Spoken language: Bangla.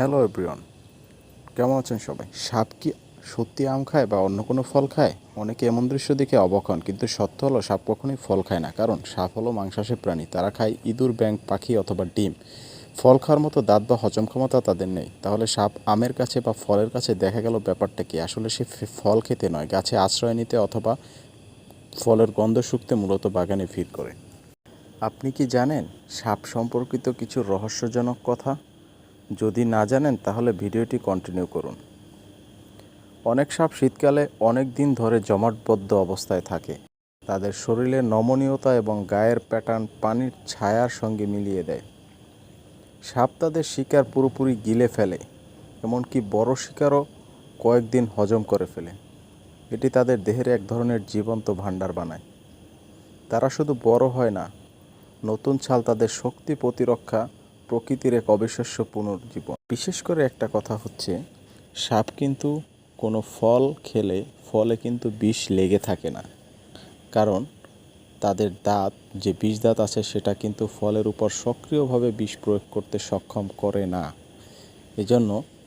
হ্যালো এভরিওয়ান কেমন আছেন সবাই? সাপ কি সত্যি আম খায় বা অন্য কোনো ফল খায়? অনেকে এমন দৃশ্য দেখে অবাক হন, কিন্তু সত্য হলো সাপ কখনোই ফল খায় না। কারণ সাপ হলো মাংসাশী প্রাণী। তারা খায় ইঁদুর, ব্যাঙ, পাখি অথবা ডিম। ফল খাওয়ার মতো দাঁত বা হজম ক্ষমতা তাদের নেই। তাহলে সাপ আমের কাছে বা ফলের কাছে দেখা গেল ব্যাপারটা কি? আসলে সে ফল খেতে নয়, গাছে আশ্রয় নিতে অথবা ফলের গন্ধ শুকতে মূলত বাগানে ভিড় করে। আপনি কি জানেন সাপ সম্পর্কিত কিছু রহস্যজনক কথা? যদি না জানেন, তাহলে ভিডিওটি কন্টিনিউ করুন। অনেক সাপ শীতকালে অনেক দিন ধরে জমাটবদ্ধ অবস্থায় থাকে। তাদের শরীরে নমনীয়তা এবং গায়ের প্যাটার্ন পানির ছায়ার সঙ্গে মিলিয়ে দেয়। সাপ তাদের শিকার পুরোপুরি গিলে ফেলে, এমনকি বড় শিকারও কয়েকদিন হজম করে ফেলে। এটি তাদের দেহের এক ধরনের জীবন্ত ভাণ্ডার বানায়। তারা শুধু বড় হয় না, নতুন ছাল তাদের শক্তি প্রতিরক্ষা প্রকৃতির এক অবিশ্বাস্য পুনর্জীবন। বিশেষ করে একটা কথা হচ্ছে, সাপ কিন্তু কোনো ফল খেলে ফলে কিন্তু বিষ লেগে থাকে না। কারণ তাদের দাঁত, যে বিষ দাঁত আছে সেটা কিন্তু ফলের উপর সক্রিয়ভাবে বিষ প্রয়োগ করতে সক্ষম করে না। এজন্য